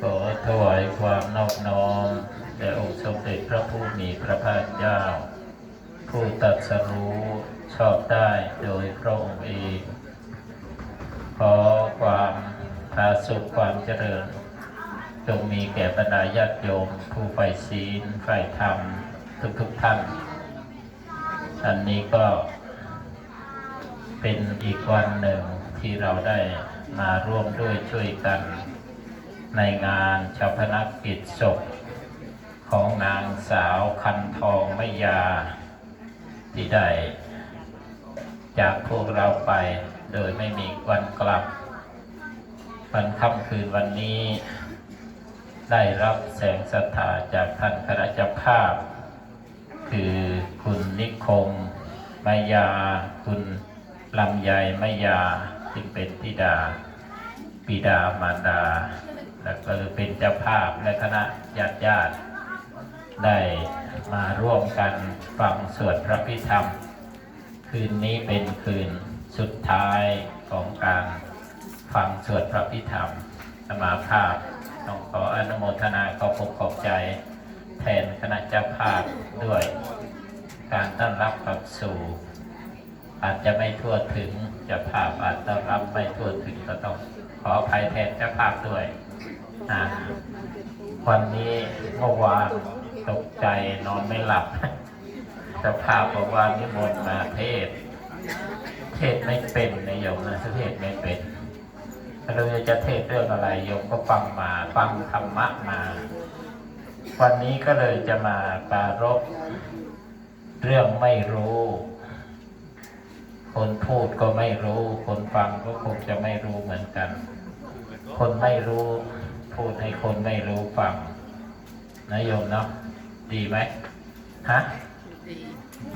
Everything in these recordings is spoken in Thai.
ขอถวายความนอบน้อมแด่องค์สมเด็จพระผู้มีพระภาคเจ้า ผู้ตรัสรู้ชอบได้โดยพระองค์เอง ขอความผาสุขความเจริญ จงมีแก่บรรดาญาติโยม ผู้ใฝ่ศีลใฝ่ธรรม ทุกๆท่าน อันนี้ก็เป็นอีกวันหนึ่งที่เราได้มาร่วมด้วยช่วยกัน ในงานชาพนักกิจศพ ของนางสาวคันทองไมยา ที่ได้จากพวกเราไปโดยไม่มีวันกลับ วันค่ำคืนวันนี้ ได้รับแสงศรัทธาจากท่านคณะเจ้าภาพ คือคุณนิคมมายา คุณลำไยมายา ซึ่งเป็นธิดา ปิดามารดา และก็เป็นเจ้าภาพและคณะญาติญาติได้มาร่วมกันฟังสวดพระพิธรรม คืนนี้เป็นคืนสุดท้ายของการฟังสวดพระพิธรรมสมาภาพต้องขออนุโมทนาขอบขอบใจ แทนคณะเจ้าภาพด้วย การต้อนรับกลับสู่อาจจะไม่ทั่วถึงเจ้าภาพอาจต้อนรับไม่ทั่วถึงก็ต้องขออภัยแทนเจ้าภาพด้วย วันนี้เมื่อวานตกใจนอนไม่หลับเจ้าภาพบอกว่านิมนต์มาเทศ เทศไม่เป็นนะโยมนะเทศไม่เป็นเราจะเทศเรื่องอะไรโยมก็ฟังมาฟังธรรมะมา วันนี้ก็เลยจะมาปารบเรื่องไม่รู้ คนพูดก็ไม่รู้ คนฟังก็คงจะไม่รู้เหมือนกัน คนไม่รู้ พูดให้คนไม่รู้ฟังนะโยมเนาะดีไหมฮะ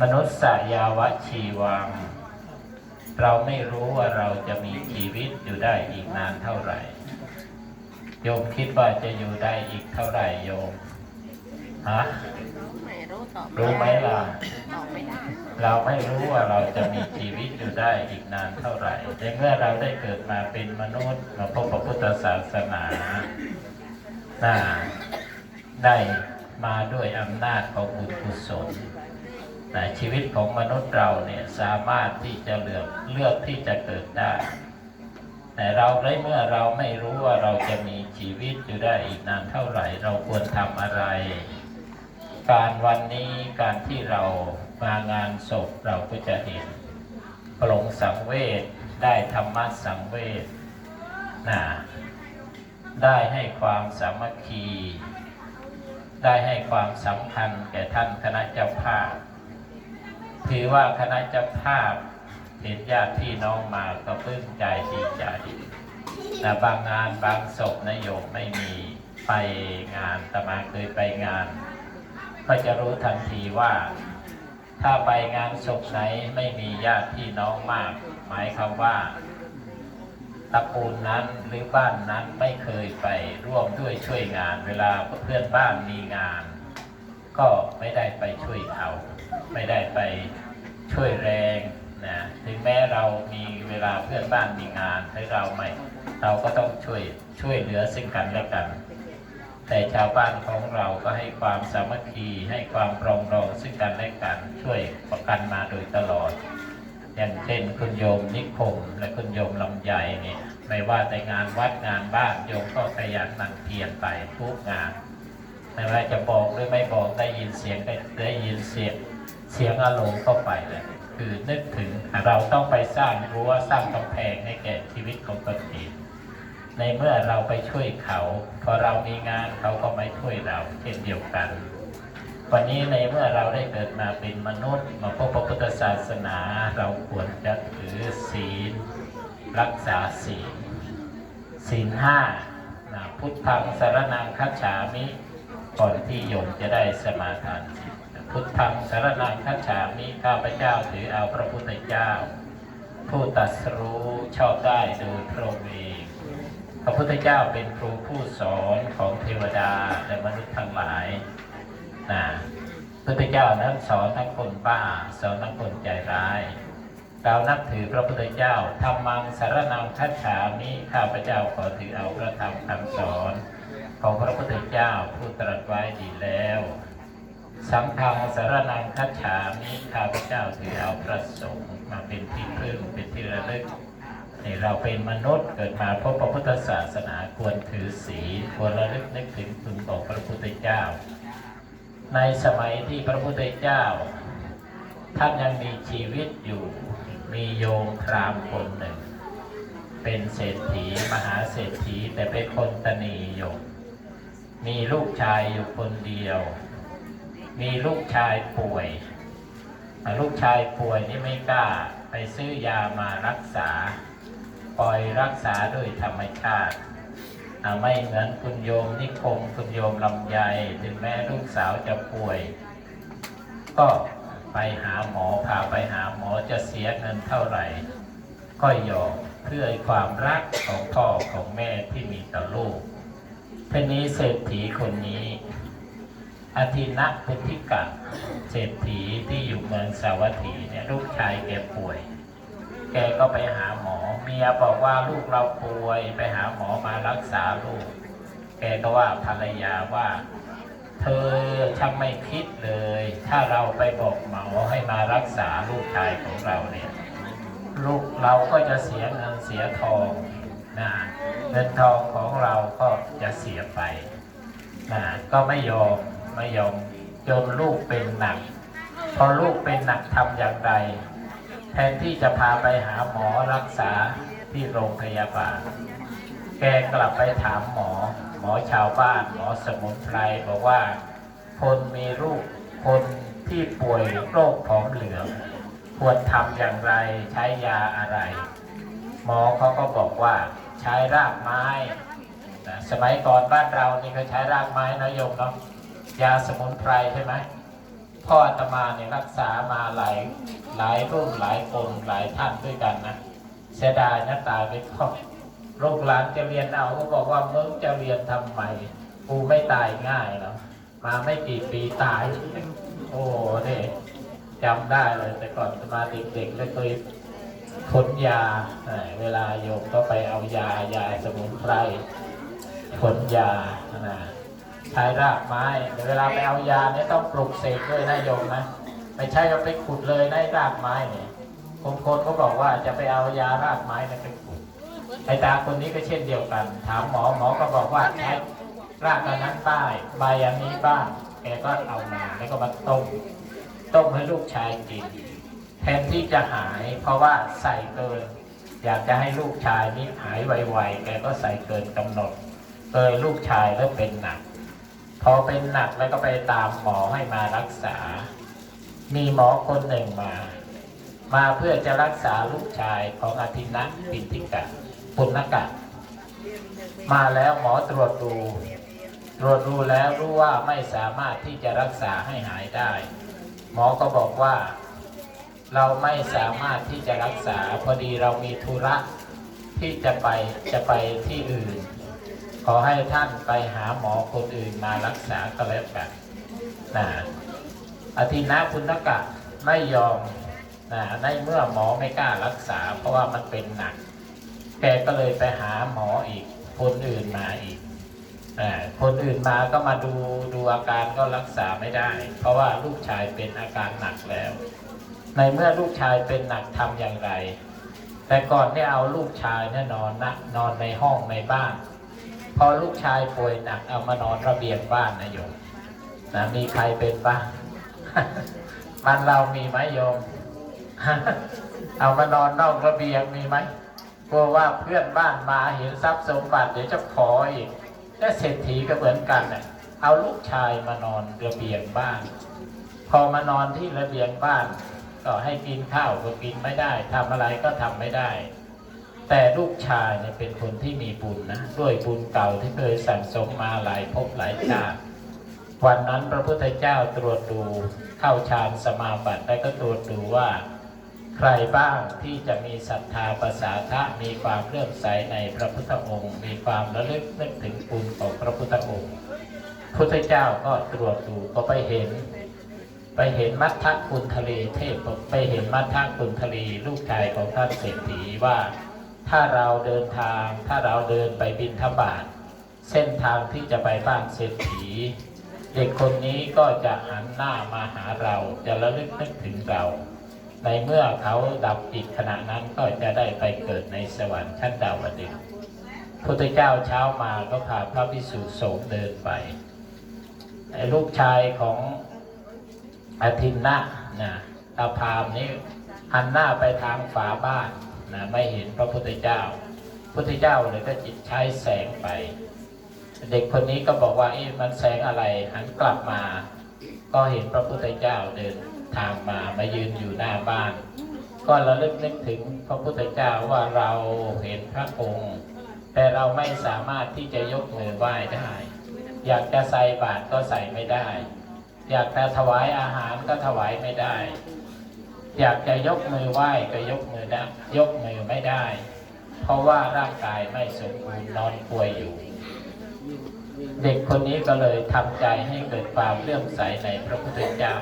มนุษย์สยาวะชีวัง เราไม่รู้ว่าเราจะมีชีวิตอยู่ได้อีกนานเท่าไหร่ โยมคิดว่าจะอยู่ได้อีกเท่าไหร่โยมฮะไม่ รู้ตอบรู้ไหมล่ะตอบไม่ได้เราไม่รู้ว่าเราจะมีชีวิตอยู่ได้อีกนานเท่าไหร่ในเมื่อเราได้เกิดมาเป็นมนุษย์มาพบพระพุทธศาสนาน่าได้มาด้วยอำนาจของบุญกุศลแต่ชีวิตของมนุษย์เราเนี่ยสามารถที่จะเลือกเลือกที่จะเกิดได้ แต่เราได้เมื่อเราไม่รู้ว่าเราจะมีชีวิตอยู่ได้อีกนานเท่าไหร่ เราควรทำอะไร การวันนี้การที่เรามางานศพเราก็จะเห็นปรงสังเวชได้ธรรมะสังเวชนะได้ให้ความสามัคคี ได้ให้ความสำคัญแก่ท่านคณะเจ้าภาพ ถือว่าคณะเจ้าภาพเห็นญาติพี่น้องมาก็ปลื้มใจดีใจแต่บางงานบางศพนายโยมไม่มีไปงานแต่มาเคยไปงาน ก็จะรู้ทันทีว่า ถ้าไปงานศพไหนไม่มีญาติพี่น้องมาก หมายความว่าตระกูลนั้นหรือบ้านนั้นไม่เคยไปร่วมด้วยช่วยงาน เวลาเพื่อนบ้านมีงาน ก็ไม่ได้ไปช่วยเขา ไม่ได้ไปช่วยแรงนะถึงแม้เรามีเวลาเพื่อนบ้านมีงานให้เราไม่ เราก็ต้องช่วยช่วยเหลือซึ่งกันและกัน แต่ชาวบ้านของเราก็ให้ความสามัคคีให้ความปรองดองซึ่งกันและกันช่วยประกันมาโดยตลอด อย่างเช่นคุณโยมนิคมและคุณโยมลำไยเนี่ยไม่ว่าแต่งานวัดงานบ้านโยมก็ขยันหมั่นเพียรไปทุกงานไม่ว่าจะบอกหรือไม่บอกได้ยินเสียงได้ได้ยินเสียงเสียงอารมณ์เข้าไปเลยคือนึกถึงเราต้องไปสร้างรั้วสร้างกำแพงให้แก่ชีวิตของตนเอง ในเมื่อเราไปช่วยเขา พอเรามีงานเขาก็ไม่ช่วยเรา เช่นเดียวกัน วันนี้ในเมื่อเราได้เกิดมาเป็นมนุษย์มาพบพระพุทธศาสนา เราควรจะถือศีล รักษาศีล ศีลห้าพุทธังสารนังคัจฉามิก่อนที่โยมจะได้สมาทานพุทธังสารนังคัจฉามิข้าพเจ้าถือเอาพระพุทธเจ้า ผู้ตัสรู้ชอบได้โดยพระองค์เอง พระพุทธเจ้าเป็นครูผู้สอนของเทวดาและมนุษย์ทั้งหลายนะพระพุทธเจ้านั้นสอนทั้งคนบ้าสอนทั้งคนใจร้าย เรานับถือพระพุทธเจ้าธรรมังสารนังคัจฉามิข้าพเจ้าขอถือเอาพระธรรมคำสอน ของพระพุทธเจ้าผู้ตรัสไว้ดีแล้วสังฆังสารนังคัจฉามิข้าพเจ้าถือเอาพระสงฆ์มาเป็นที่พึ่งเป็นที่ระลึก นี่เราเป็นมนุษย์เกิดมาพบพระพุทธศาสนาควรถือศีลควรระลึกนึกถึงคุณของพระพุทธเจ้า ในสมัยที่พระพุทธเจ้า ท่านยังมีชีวิตอยู่ มีโยมพรามคนหนึ่ง เป็นเศรษฐีมหาเศรษฐีแต่เป็นคนตนีโยมมีลูกชายอยู่คนเดียว มีลูกชายป่วย ลูกชายป่วยนี่ไม่กล้าไปซื้อยามารักษา ปล่อยรักษาโดยธรรมชาติไม่เหมือนคุณโยมนิคมคุณโยมลำไยถึงแม้ลูกสาวจะป่วย ก็ไปหาหมอพาไปหาหมอจะเสียเงินเท่าไหร่ ก็ยอมเพื่อความรักของพ่อของแม่ที่มีต่อลูกทีนี้เศรษฐีคนนี้อาทินะพุทธิกะเศรษฐีที่อยู่เมืองสาวัตถีเนี่ยลูกชายแกป่วย แกก็ไปหาหมอ เมียบอกว่าลูกเราป่วยไปหาหมอมารักษาลูก แกก็ว่าภรรยาว่า เธอช่างไม่คิดเลย ถ้าเราไปบอกหมอให้มารักษาลูกชายของเราเนี่ยลูกเราก็จะเสียเงินเสียทองนะเงินทองของเราก็จะเสียไปนะก็ไม่ยอมไม่ยอมจนลูกเป็นหนัก พอลูกเป็นหนักทำอย่างไร แทนที่จะพาไปหาหมอรักษาที่โรงพยาบาล แกกลับไปถามหมอ หมอชาวบ้าน หมอสมุนไพรบอกว่า คนมีลูกคนที่ป่วยโรคผอมเหลือง ควรทำอย่างไรใช้ยาอะไร หมอเขาก็บอกว่าใช้รากไม้ สมัยก่อนบ้านเรานี่ก็ใช้รากไม้นะโยมเนาะยาสมุนไพรใช่ไหม พ่ออาตมาเนี่ยรักษามาหลายหลายรุ่นหลายคนหลายท่านด้วยกันนะเสียดายนะตายไปเพราะลูกหลานจะเรียนเอาก็บอกว่ามึงจะเรียนทำไมกูไม่ตายง่ายหรอกมาไม่กี่ปีตาย โอ้เนี่ยจำได้เลย แต่ก่อนสมาเด็กๆก็เคยขนยาเอ่อเวลาโยมก็ไปเอายายาสมุนไพรขนยานะ ใช้รากไม้เวลาไปเอายาเนี่ยต้องปลุกเสกด้วยนะโยมนะไม่ใช่เราไปขุดเลยในรากไม้เนี่ยบางคนก็บอกว่าจะไปเอายารากไม้นี่ยไปขุดไอ้ตาคนนี้ก็เช่นเดียวกัน ถามหมอหมอก็บอกว่าใช้รากอันนั้นบ้างใบอันนี้บ้างแกก็เอามาแล้วก็มาต้มต้มให้ลูกชายกินแทนที่จะหาย เพราะว่าใส่เกิน อยากจะให้ลูกชายนี่หายไวๆแกก็ใส่เกินกำหนดเอยลูกชายแล้วเป็นหนัก พอเป็นหนักแล้วก็ไปตามหมอให้มารักษา มีหมอคนหนึ่งมา มาเพื่อจะรักษาลูกชายของอาทินะปินทิกะปุณกะ มาแล้วหมอตรวจดู ตรวจดูแล้วรู้ว่าไม่สามารถที่จะรักษาให้หายได้ หมอก็บอกว่า เราไม่สามารถที่จะรักษาพอดีเรามีธุระที่จะไปจะไปที่อื่น ขอให้ท่านไปหาหมอคนอื่นมารักษาก็แล้วกันนะอาทินะพุณกะไม่ยอมนะในเมื่อหมอไม่กล้ารักษา เพราะว่ามันเป็นหนัก แกก็เลยไปหาหมออีก คนอื่นมาอีกอ่าคนอื่นมาก็มาดูดูอาการก็รักษาไม่ได้ เพราะว่าลูกชายเป็นอาการหนักแล้ว ในเมื่อลูกชายเป็นหนักทำอย่างไร แต่ก่อนเนี่เอาลูกชายเนี่ยนอนนะนอนในห้องในบ้าน พอลูกชายป่วยหนักเอามานอนระเบียงบ้านนะโยมนะมีใครเป็นบ้างมันเรามีไหมโยม เอามานอนนอกระเบียงมีไหมกลัวว่าเพื่อนบ้านมาเห็นทรัพย์สมบัติเดี๋ยวจะขออีกและเศรษฐีก็เหมือนกันน่ะเอาลูกชายมานอนระเบียงบ้าน พอมานอนที่ระเบียงบ้าน ก็ให้กินข้าวก็กินไม่ได้ทำอะไรก็ทำไม่ได้ แต่ลูกชายเนี่ยเป็นคนที่มีบุญนะด้วยบุญเก่าที่เคยสั่งสมมาหลายภพหลายชาติวันนั้นพระพุทธเจ้าตรวจดูเข้าฌานสมาบัติแล้วก็ตรวจดูว่า ใครบ้างที่จะมีศรัทธาประสาทะมีความเลื่อมใสในพระพุทธองค์ มีความระลึกนึกถึงคุณของพระพุทธองค์ พุทธเจ้าก็ตรวจดูก็ไปเห็น ไปเห็นมัทธกุลทะเลเทพไปเห็นมัทธกุลทะเลลูกชายของท่านเศรษฐีว่า ถ้าเราเดินทางถ้าเราเดินไปบินทบาทเส้นทางที่จะไปบ้านเศรษฐี เด็กคนนี้ก็จะหันหน้ามาหาเราจะระลึกนึกถึงเรา ในเมื่อเขาดับจิตขณะนั้นก็จะได้ไปเกิดในสวรรค์ชั้นดาวดึงพุทธเจ้าเช้ามาก็พาพระพิสุสงเดินไปไอ้ลูกชายของอาทินนะนะตาพามนี่หันหน้าไปทางฝาบ้าน นะไม่เห็นพระพุทธเจ้า พุทธเจ้าเลยก็จิตใช้แสงไป เด็กคนนี้ก็บอกว่าเอ๊ะมันแสงอะไรหันกลับมา ก็เห็นพระพุทธเจ้าเดินทางมามายืนอยู่หน้าบ้าน ก็ระลึกนึกถึงพระพุทธเจ้าว่าเราเห็นพระองค์แต่เราไม่สามารถที่จะยกมือไหว้ได้ อยากจะใส่บาตรก็ใส่ไม่ได้ อยากจะถวายอาหารก็ถวายไม่ได้ อยากจะยกมือไหว้ก็ยกมือได้ยกมือไม่ได้ เพราะว่าร่างกายไม่สมบูรณ์นอนป่วยอยู่ เด็กคนนี้ก็เลยทำใจให้เกิดความเลื่อมใสในพระพุทธเจ้า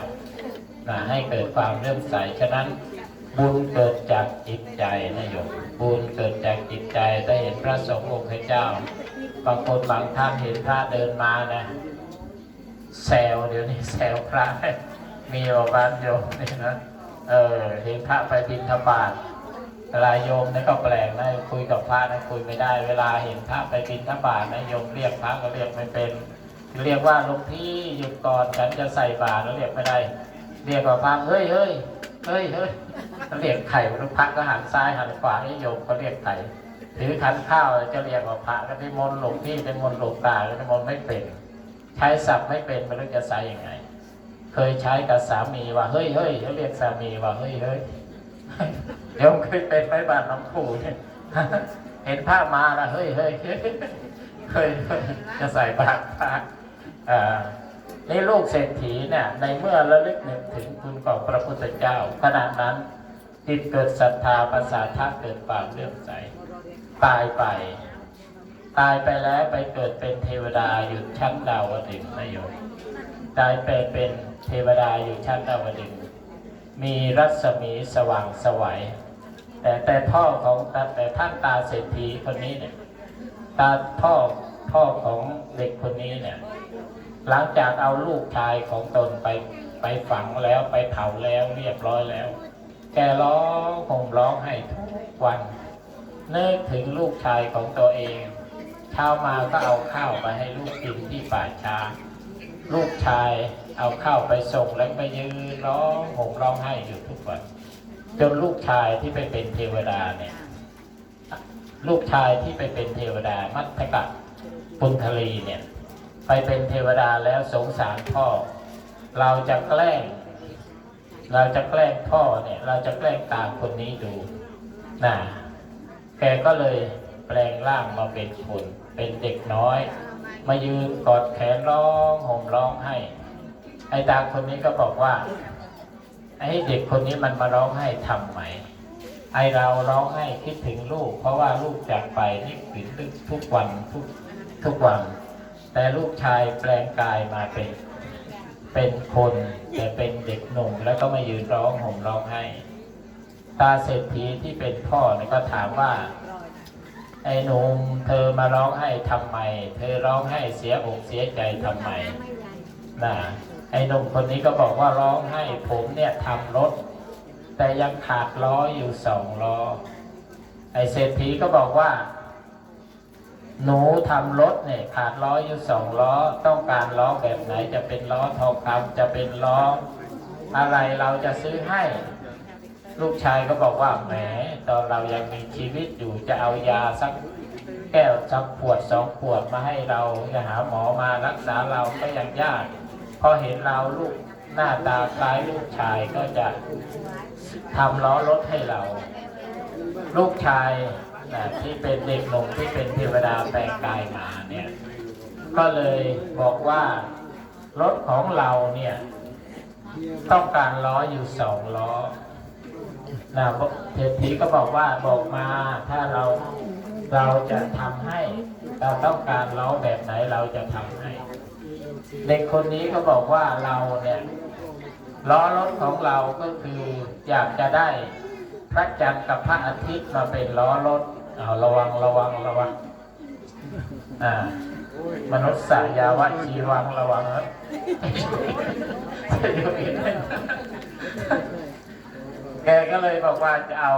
นะให้เกิดความเลื่อมใสฉะนั้น บุญเกิดจากจิตใจนะโยมบุญเกิดจากจิตใจถ้าเห็นพระสงฆ์องค์เจ้าบางคนบางท่านเห็นพระเดินมานะแซวเดี๋ยวนี้แซวพระมีอบ้านโยมนี่นะ เออเห็นพระไปบิณฑบาตเวลาโยมนี่ก็แปลกนะคุยกับพระนะคุยไม่ได้ เวลาเห็นพระไปบิณฑบาตนะโยมเรียกพระก็เรียกไม่เป็น เรียกว่าหลวงพี่หยุดก่อนฉันจะใส่บาตรแล้วเรียกไม่ได้ เรียกว่าพระเฮ้ยเฮ้ยเฮ้ยเฮ้ยเรียกไข่พระก็หันซ้ายหันขวาให้โยมก็เรียกไข่ถือขันข้าวจะเรียกว่าพระก็นิมนหลวงพี่นิมนต์หลวงตาก็นิมนไม่เป็นใช้ศัพท์ไม่เป็นไม่รู้จะใส่ยังไง เคยใช้กับสามีว่าเฮ้ยเฮ้ยเขาเรียกสามีว่าเฮ้ยเฮ้ยโยมเคยไปไปบ้านน้องปู่เนี่ยเห็นภาพมาล้วเฮ้ยเฮ้ยเฮ้ยเฮ้ยจะใส่บาตรพระนี่ลูกเศรษฐีเนี่ยในเมื่อระลึกนึกถึงคุณของพระพุทธเจ้าขณะนั้นจิตเกิดศรัทธาประสาทะเกิดความเลื่อมใสตายไป ตายไปแล้วไปเกิดเป็นเทวดาอยู่ชั้นดาวดึงส์นโยม ตายไปเป็นเทวดาอยู่ชั้นดาวดึงมีรัศมีสว่างสวัยแต่แต่พ่อของแต่ท่านตาเศรษฐีคนนี้เนี่ยตาพ่อพ่อของเด็กคนนี้เนี่ย หลังจากเอาลูกชายของตนไปไปฝังแล้วไปเผาแล้วเรียบร้อยแล้ว แกร้องห่มร้องให้ทุกวันนึกถึงลูกชายของตัวเองเช้ามาก็เอาข้าวไปให้ลูกกินที่ป่าช้า ลูกชายเอาข้าวไปส่งแล้วไปยืนร้องห่มร้องไห้อยู่ทุกวันจนลูกชายที่ไปเป็นเทวดาเนี่ย ลูกชายที่ไปเป็นเทวดามัทธกะปุณทลีเนี่ย ไปเป็นเทวดาแล้วสงสารพ่อ เราจะแกล้ง เราจะแกล้งพ่อเนี่ย เราจะแกล้งตามคนนี้ดูนะแกก็เลยแปลงร่างมาเป็นคนเป็นเด็กน้อย มายืนกอดแขนร้องห่มร้องให้ ไอ้ตาคนนี้ก็บอกว่า ไอ้เด็กคนนี้มันมาร้องไห้ทำไหม ไอเราร้องไห้คิดถึงลูก เพราะว่าลูกจากไปนี่ถึงทุกวันทุกทุกวัน แต่ลูกชายแปลงกายมาเป็นเป็นคนแต่เป็นเด็กหนุ่มแล้วก็มายืนร้องห่มร้องไห้ ตาเศรษฐีที่เป็นพ่อเนี่ยก็ถามว่า ไอ้หนุ่มเธอมาร้องไห้ทำไม เธอร้องไห้เสียอกเสียใจทำไมนะไอ้หนุ่มคนนี้ก็บอกว่าร้องให้ผมเนี่ยทำรถ แต่ยังขาดล้ออยู่สองล้อ ไอ้เศรษฐีก็บอกว่า หนูทำรถเนี่ยขาดล้ออยู่สองล้อ ต้องการล้อแบบไหนจะเป็นล้อทองคำจะเป็นล้อ อะไรเราจะซื้อให้ ลูกชายก็บอกว่าแหมตอนเรายังมีชีวิตอยู่จะเอายาสักแก้วสักขวดสองขวดมาให้เราจะหาหมอมารักษาเราก็ยังยากพอเห็นเราลูกหน้าตาคล้ายลูกชายก็จะทำล้อรถให้เรา ลูกชายนะที่เป็นเด็กหนุ่มที่เป็นเทวดาแปลงกายมาเนี่ยก็เลยบอกว่ารถของเราเนี่ยต้องการล้ออยู่สองล้อ นะเศรษฐีก็บอกว่าบอกมาถ้าเราเราจะทำให้เราต้องการล้อแบบไหนเราจะทำให้ เด็กคนนี้ก็บอกว่าเราเนี่ยล้อรถของเราก็คืออยากจะได้พระจันทร์กับพระอาทิตย์มาเป็นล้อรถเอาระวังระวังระวังอ่ามนุษย์สายาวะชีวังระวังนะ แกก็เลยบอกว่าจะเอา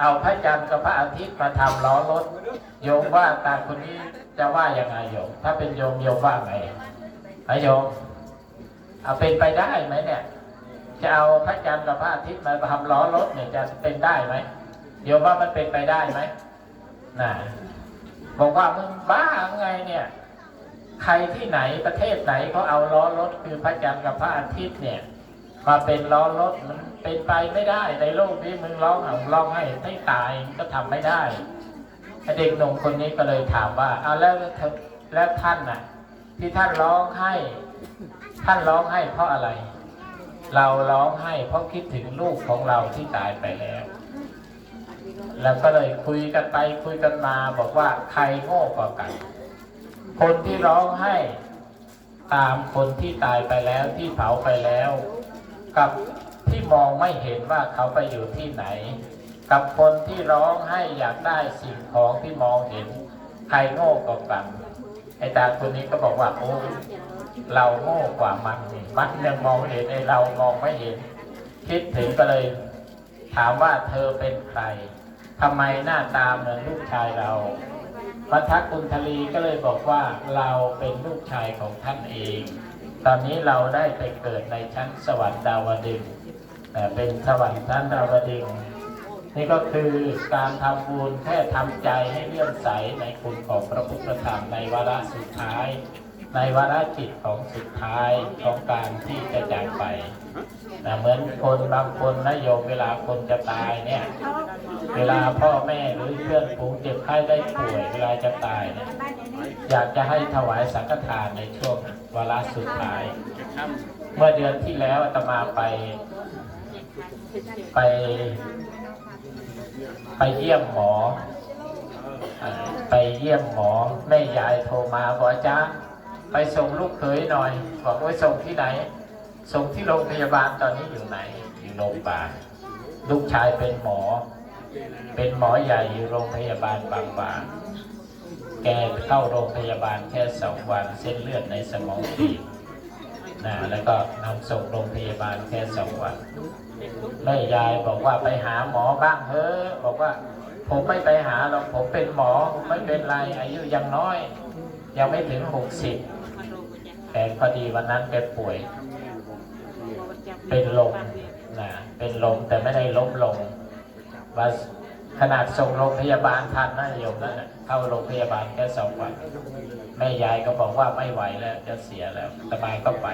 เอาพระจันทร์กับพระอาทิตย์มาทำล้อรถ โยมว่าตาคนนี้จะว่ายังไงโยม ถ้าเป็นโยมโยมว่าไงไอะโยม เอาเป็นไปได้ไหมเนี่ย จะเอาพระจันทร์กับพระอาทิตย์มาทำล้อรถเนี่ยจะเป็นได้ไหมโยมว่ามันเป็นไปได้ไหมน่ะบอกว่ามึงบ้าไงเนี่ย ใครที่ไหนประเทศไหนเขาเอาล้อรถคือพระจันทร์กับพระอาทิตย์เนี่ย มาเป็นล้อรถมัน เป็นไปไม่ได้ในโลกนี้มึงร้องเอาร้องให้ให้ตายก็ทำไม่ได้เด็กหนุ่มคนนี้ก็เลยถามว่าเอาแล้วแล้วท่านน่ะ ที่ท่านร้องให้ ท่านร้องให้เพราะอะไร เราร้องให้เพราะคิดถึงลูกของเราที่ตายไปแล้ว แล้วก็เลยคุยกันไปคุยกันมาบอกว่าใครโง่กว่ากัน คนที่ร้องให้ตามคนที่ตายไปแล้วที่เผาไปแล้ว กับ มองไม่เห็นว่าเขาไปอยู่ที่ไหน กับคนที่ร้องให้อยากได้สิ่งของที่มองเห็นใครโง่กว่ากันไอ้ตาคนนี้ก็บอกว่าโอ้เราโง่กว่ามันมันยังมองเห็นไอ้เรามองไม่เห็น คิดถึงก็เลย ถามว่าเธอเป็นใครทำไมหน้าตาเหมือนลูกชายเราพัทธกุณทลีก็เลยบอกว่าเราเป็นลูกชายของท่านเอง ตอนนี้เราได้ไปเกิดในชั้นสวรรค์ดาวดึงส์ เป็นสวรรค์ชั้นดาวดึงนี่ก็คือการทำบุญแค่ทำใจให้เลื่อมใสในคุณของพระพุทธธรรมในวาระสุดท้าย ในวาระจิตของสุดท้ายของการที่จะจากไปนะเหมือนคนบางคนนะโยมเวลาคนจะตายเนี่ย เวลาพ่อแม่หรือเพื่อนฝูงเจ็บไข้ได้ป่วยเวลาจะตายเนี่ยอยากจะให้ถวายสังฆทานในช่วงวาระสุดท้าย เมื่อเดือนที่แล้วอาตมาไป ไป ไปเยี่ยมหมอ ไปเยี่ยมหมอแม่ยายโทรมาบอกอาจาไปส่งลูกเขยหน่อยบอกว่าส่งที่ไหน ส่งที่โรงพยาบาลตอนนี้อยู่ไหนอยู่โรงพยาบาลลูกชายเป็นหมอ เป็นหมอใหญ่อยู่โรงพยาบาลบางบานแกเข้าโรงพยาบาลแค่สองวันเส้นเลือดในสมองตีบนะแล้วก็นำส่งโรงพยาบาลแค่สองวัน แม่ยายบอกว่าไปหาหมอบ้างเถอะบอกว่า ผมไม่ไปหาหรอกผมเป็นหมอผมไม่เป็นไรอายุยังน้อย ยังไม่ถึงหกสิบแต่พอดีวันนั้นแกป่วย เป็นลมนะเป็นลมแต่ไม่ได้ล้มลงว่าขนาดส่งโรงพยาบาลทันนะโยมนั่นน่ะเข้าโรงพยาบาลแค่สองวันแม่ยายก็บอกว่าไม่ไหวแล้วจะเสียแล้วสบายก็ไป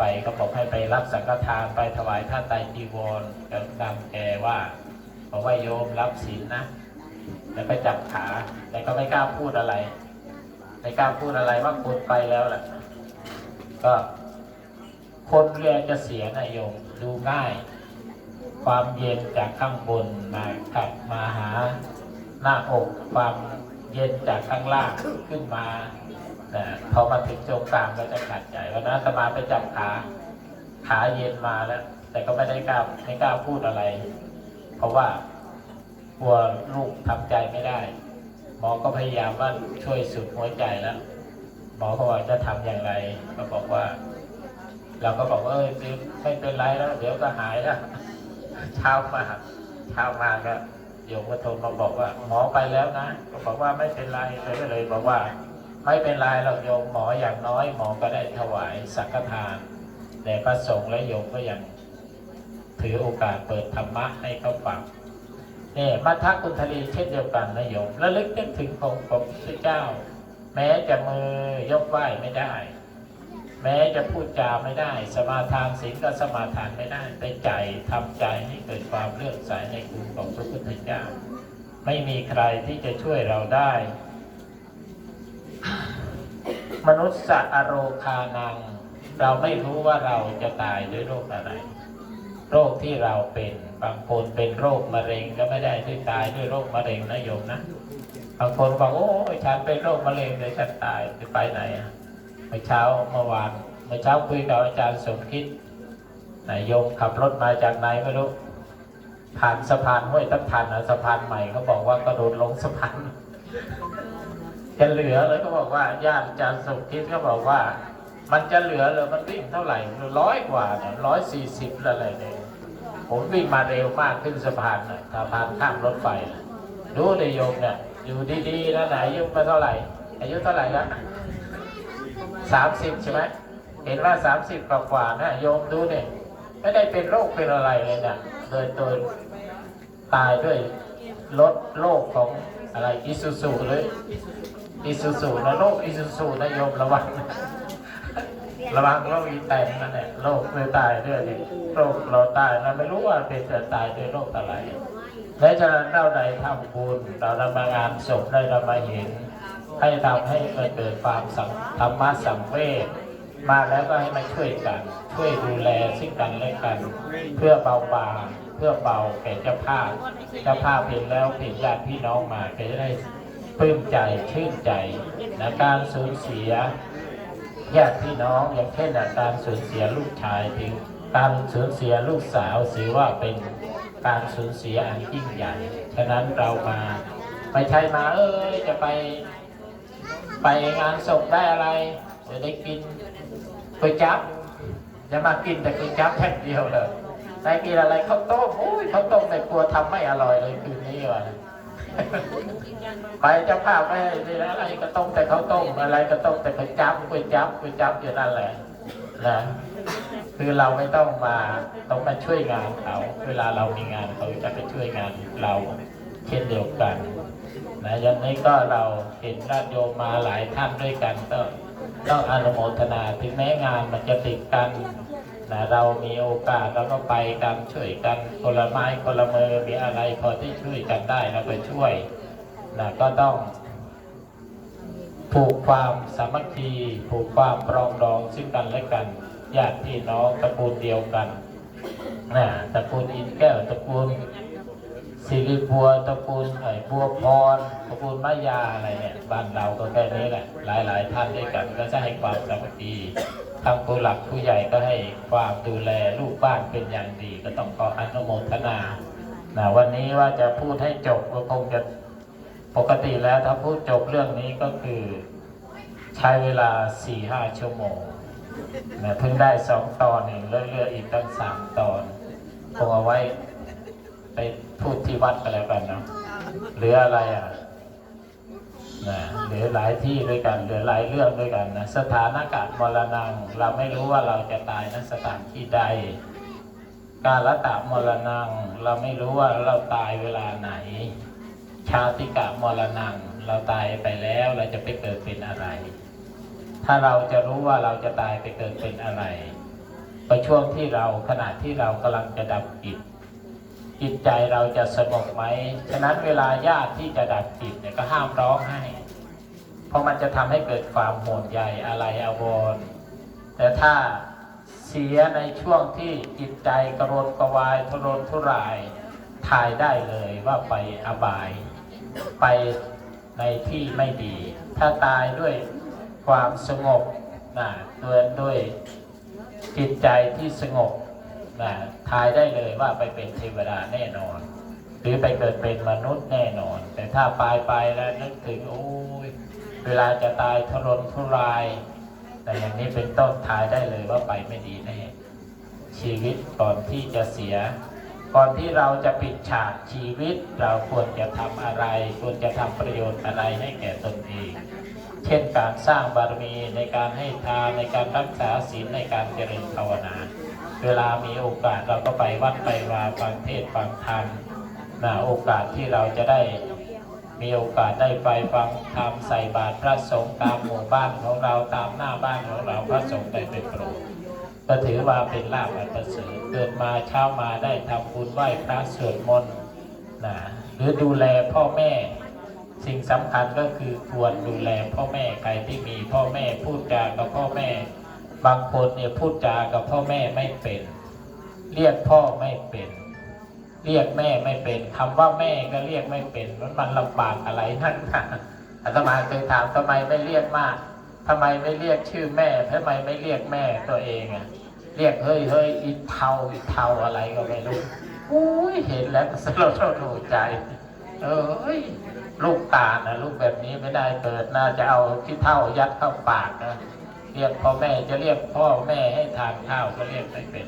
ไปก็บอกให้ไปรับสังฆทานไปถวายผ้าไตรจีวรก็นำแกว่าบอกว่าโยมรับศีลนะแล้วก็จับขาแต่ก็ไม่กล้าพูดอะไร ไม่กล้าพูดอะไรว่าคุณไปแล้วแหละก็คนเรือจะเสียนะโยมดูง่าย ความเย็นจากข้างบนมากลับมาหาหน้าอกความเย็นจากข้างล่างขึ้นมา พอมาถึงตรงกลางก็จะขัดใจวันนั้นอาตมาไปจับขาขาเย็นมาแล้ว แต่ก็ไม่ได้กล้าไม่กล้าพูดอะไร เพราะว่ากลัวลูกทำใจไม่ได้ หมอก็พยายามว่าช่วยสุดหัวใจแล้ว หมอก็บอกจะทำอย่างไร ก็บอกว่า เราก็บอกว่าเออไม่เป็นไรแล้ว เดี๋ยวก็หายแล้วเช้ามาเช้ามาก็โยมก็โทรมาบอกว่า หมอไปแล้วนะ ก็บอกว่าไม่เป็นไรเลยก็เลยบอกว่า ไม่เป็นไรเราโยมหมออย่างน้อยหมอก็ได้ถวายสังฆทานแต่พระสงฆ์และโยมก็ยังถือโอกาสเปิดธรรมะให้เขาฟังเนี่ยมัทธกุณทลีเช่นเดียวกันนะโยมระลึกนึกถึงองค์พระพุทธเจ้า แม้จะมือยกไหว้ไม่ได้ แม้จะพูดจาไม่ได้ สมาทานศีลก็สมาทานไม่ได้แต่ใจทำใจให้เกิดความเลื่อมใสในคุณของพระพุทธเจ้า ไม่มีใครที่จะช่วยเราได้ มนุษย์สะอโรคานัง เราไม่รู้ว่าเราจะตายด้วยโรคอะไร โรคที่เราเป็นบางคนเป็นโรคมะเร็งก็ไม่ได้ที่ตายด้วยโรคมะเร็งนะโยมนะบางคนบอกโอ้ฉันเป็นโรคมะเร็งเดี๋ยฉันตายจะไปไหนอะเมื่อเช้าเมื่อวานเมื่อเช้าคุยกับอาจารย์สมคิดนายโยมขับรถมาจากไหนไม่รู้ผ่านสะพานห้วยทับทันนะสะพานใหม่เขาบอกว่ากระโดดลงสะพาน จะเหลือเลยก็บอกว่าญาติอาจารย์สุทิศก็บอกว่า มันจะเหลือเลยมันวิ่งเท่าไหร่ร้อยกว่าเนี่ยร้อยสี่สิบอะไรเนี่ยผมวิ่งมาเร็วมากขึ้นสะพานน่ะสะพานข้ามรถไฟดูเลยโยมเนี่ยอยู่ดีๆนะไหนอายุมาเท่าไหร่ อายุเท่าไหร่ละสามสิบใช่ไหมเห็นว่าสามสิบกว่าๆนะโยมดูเนี่ยไม่ได้เป็นโรคเป็นอะไรเลยเนี่ยเดินตัวตายด้วยรถโรคของอะไรอิซูซูเลย อิซูซูนะโรคอิซูซูนะโยมระวังระวังโรคอีแตนนั่นแหละโรคเลยตายด้วยดิโรคเราตายเราไม่รู้ว่าเป็นจะตายด้วยโรคอะไรและฉะนั้นเราใดทำบุญเรานำมางานศพได้เรามาเห็น ให้ทำให้เกิดความสังธรรมะสังเวชมาแล้วก็ให้มาช่วยกัน ช่วยดูแลซึ่งกันและกัน เพื่อเบาบางเพื่อเบาแก่เจ้าภาพเจ้าภาพเห็นแล้วเห็นญาติพี่น้องมาก็จะได้ ปลื้มใจชื่นใจนะการสูญเสียญาติพี่น้องอย่างเช่นการสูญเสียลูกชายถึงการสูญเสียลูกสาวถือว่าเป็นการสูญเสียอันยิ่งใหญ่ ฉะนั้นเรามาไม่ใช่มาเอ้ยจะไปไปงานศพได้อะไรจะได้กินก๋วยจั๊บจะมากินแต่ก๋วยจั๊บแค่เดียวเลยได้กินอะไรข้าวต้มโอ้ยข้าวต้มในครัวทำไม่อร่อยเลยคืนนี้ว่ะ ไปเจ้าภาพไม่ให้นี่นะอะไรก็ต้มแต่เขาต้มอะไรก็ต้มแต่ก๋วยจั๊บก๋วยจับก๋วยจับอยู่นั่นแหละนะคือเราไม่ต้องมาต้องมาช่วยงานเขา เวลาเรามีงานเขาจะไปช่วยงานเราเช่นเดียวกันนะยันนี้ก็เราเห็นญาติโยมมาหลายท่านด้วยกันก็ต้องอนุโมทนาถึงแม้งานมันจะติดกัน นะเรามีโอกาสเราก็ไปกันช่วยกันคนละไม้คนละมือมีอะไรพอที่ช่วยกันได้เราไปช่วยนะก็ต้องผูกความสามัคคีผูกความปรองดองซึ่งกันและกันญาติพี่น้องตระกูลเดียวกันนะตระกูลอินแก้วตระกูลสิริบัวตระกูลไอ้บัวพรตระกูลมายาอะไรเนี่ยบ้านเราก็แค่นี้แหละหลาย ๆ ท่านด้วยกันก็จะให้ความสามัคคี ทางผู้หลักผู้ใหญ่ก็ให้ความดูแลลูกบ้านเป็นอย่างดี ก็ต้องขออนุโมทนานะวันนี้ว่าจะพูดให้จบก็คงจะปกติแล้วถ้าพูดจบเรื่องนี้ก็คือ ใช้เวลา4ี่ห้าชั่วโมงนะเพิ่งได้สองตอนเองเหลือๆอีกตั้งสามตอนคงเอาไว้ไปพูดที่วัดกันแล้วกันเนาะหลืออะไรอะ นะเหลือหลายที่ด้วยกันเหลือหลายเรื่องด้วยกันนะสถานการมรณงเราไม่รู้ว่าเราจะตายณสถานที่ใด การละตะมรณงเราไม่รู้ว่าเราตายเวลาไหน ชาติกะมรณังเราตายไปแล้วเราจะไปเกิดเป็นอะไร ถ้าเราจะรู้ว่าเราจะตายไปเกิดเป็นอะไรไปช่วงที่เราขณะที่เรากำลังจะดับจิต จิตใจเราจะสงบไหม ฉะนั้นเวลาญาติที่จะดับจิตเนี่ยก็ห้ามร้องไห้ เพราะมันจะทำให้เกิดความห่วงใยอะไรอาวรณ์แต่ถ้าเสียในช่วงที่จิตใจกระวนกระวายทุรนทุรายทายได้เลยว่าไปอบาย ไปในที่ไม่ดี ถ้าตายด้วยความสงบนะเดินด้วยจิตใจที่สงบ นะทายได้เลยว่าไปเป็นเทวดาแน่นอน หรือไปเกิดเป็นมนุษย์แน่นอน แต่ถ้าปลายไปแล้วนึกถึงโอ้ยเวลาจะตายทรนทุราย แต่อย่างนี้เป็นต้นทายได้เลยว่าไปไม่ดีแน่ชีวิตก่อนที่จะเสีย ก่อนที่เราจะปิดฉากชีวิตเราควรจะทำอะไร ควรจะทำประโยชน์อะไรให้แก่ตนเองเช่นการสร้างบารมีในการให้ทานในการรักษาศีลในการเจริญภาวนา เวลามีโอกาสเราก็ไปวัดไปวาฟังเทศฟังธรรมนะโอกาสที่เราจะได้มีโอกาสได้ไปฟังธรรมใส่บาตรพระสงฆ์ตามหมู่บ้านของเราตามหน้าบ้านของเราพระสงฆ์ได้ไปโปรดก็ถือว่าเป็นลาภอันประเสริฐเกิดมาเช้ามาได้ทำบุญไหว้พระสวดมนต์นะหรือดูแลพ่อแม่สิ่งสำคัญก็คือควรดูแลพ่อแม่ใครที่มีพ่อแม่พูดจากับพ่อแม่ บางคนเนี่ยพูดจากับพ่อแม่ไม่เป็น เรียกพ่อไม่เป็น เรียกแม่ไม่เป็นคำว่าแม่ก็เรียกไม่เป็นมันมันลำบากอะไรนั่นนะอาตมาเคยถามทำไมไม่เรียกมากทำไมไม่เรียกชื่อแม่ทำไมไม่เรียกแม่ตัวเองอะเรียกเฮ้ยเฮ้ยอีเทาอีเทาอะไรก็ไม่รู้อุ้ยเห็นแล้วสลดสลดใจ เออเฮ้ยลูกตานะลูกแบบนี้ไม่ได้เกิดน่าจะเอาที่เท่ายัดเข้าปากนะ เรียกพ่อแม่จะเรียกพ่อแม่ให้ทานข้าวก็เรียกไม่เป็น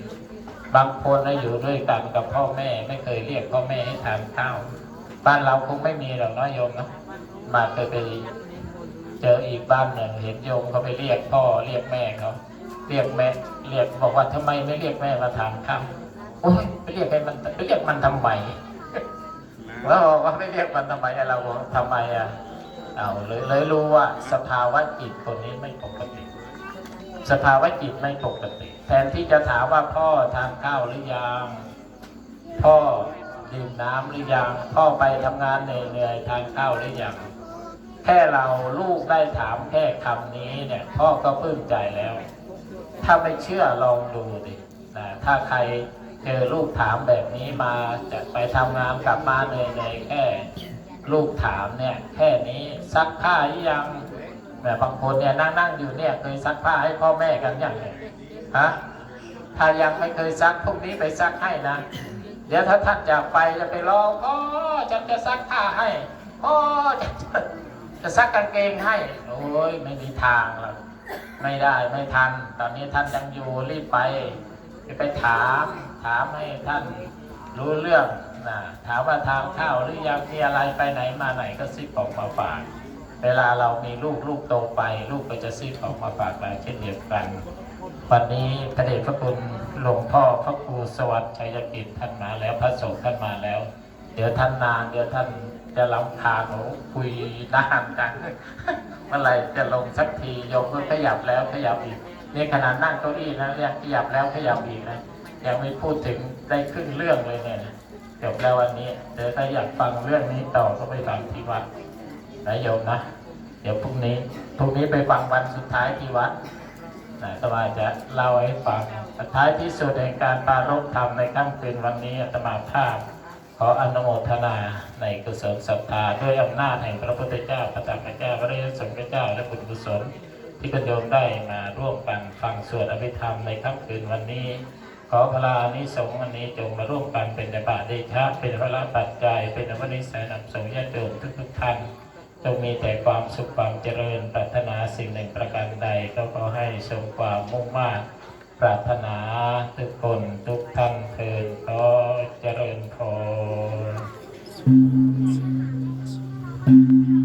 บางคนนะอยู่ด้วยกันกับพ่อแม่ไม่เคยเรียกพ่อแม่ให้ทานข้าว บ้านเราคงไม่มีหรอกน้อยโยมนะมาเคยไปเจออีกบ้านหนึ่งเห็นโยมเขาไปเรียกพ่อเรียกแม่เขาเรียกแม่เรียกบอกว่าทำไมไม่เรียกแม่มาทานข้าวโอ้ยไปเรียกให้มันไปเรียกมันทำไมแล้วบอกว่าไม่เรียกมันทำไมเราบอกทำไมอะเอาเลยเลยรู้ว่าสภาวะจิตคนนี้ไม่ปกติ สภาวะจิตไม่ปกติ แทนที่จะถามว่าพ่อทานข้าวหรือยังพ่อดื่มน้ำหรือยังพ่อไปทำงานเหนื่อยๆทานข้าวหรือยังแค่เราลูกได้ถามแค่คำนี้เนี่ยพ่อก็ปลื้มใจแล้ว ถ้าไม่เชื่อลองดูดินะถ้าใครเจอลูกถามแบบนี้มาจะไปทำงานกลับมาเหนื่อยๆแค่ ลูกถามเนี่ยแค่นี้ซักผ้าหรือยัง แบบบางคนเนี่ยนั่งนั่งอยู่เนี่ยเคยซักผ้าให้พ่อแม่กันยังเนี่ยฮะถ้ายังไม่เคยซักพวกนี้ไปซักให้นะ เดี๋ยวถ้าท่านจากไปจะไปรอพ่อฉันจะซักผ้าให้พ่อจะจะซักกางเกงให้ โอ้ยไม่มีทางหรอกไม่ได้ไม่ทัน ตอนนี้ท่านยังอยู่รีบไป ไปถามถามให้ท่านรู้เรื่องนะถามว่าทางข้าวหรือยังมีอะไรไปไหนมาไหนก็ซิบออกมาฝาก เวลาเรามีลูกลูกโตไป ลูกก็จะซิบออกมาฝากเราเช่นเดียวกัน วันนี้พระเดชพระคุณหลวงพ่อพระครูสวัสดิ์ชัยกิจท่านมาแล้วพระสงฆ์ท่านมาแล้ว เดี๋ยวท่านนานเดี๋ยวท่านจะลำคาญหนูคุยนานจังเมื่อไรจะลงสักทีโยมก็ขยับแล้วขยับอีกนี่ขนาดนั่งเก้าอี้นะยังขยับแล้วขยับอีกนะยังไม่พูดถึงได้ครึ่งเรื่องเลยเนี่ยจบแล้ววันนี้เดี๋ยวถ้าอยากฟังเรื่องนี้ต่อก็ไปฟังที่วัด นะโยมนะ เดี๋ยวพรุ่งนี้พรุ่งนี้ไปฟังวันสุดท้ายที่วัดนะอาตมาจะเล่าให้ฟังสุดท้ายที่สุดในการปารภธรรมในค่ำคืนวันนี้อาตมาภาพขออนุโมทนาในกุศลศรัทธาด้วยอำนาจแห่งพระพุทธเจ้าพระธรรมเจ้าพระริยสงฆ์เจ้าและบุญกุศลที่กโยมได้มาร่วมกันฟังสวดอภิธรรมในค่ำคืนวันนี้ ขอพลานิสงส์วันนี้จงมาร่วมกันเป็นในบาตเดชะเป็นพระปัจจัยเป็นอวนิสัยนำสงฆ์ญาติโยมทุกๆท่าน จงมีแต่ความสุขความเจริญปรารถนาสิ่งหนึ่งประการใดก็ขอให้สมความมุ่งมา่ปรารถนาทุกคนทุกท่านเทินก็เจริญพร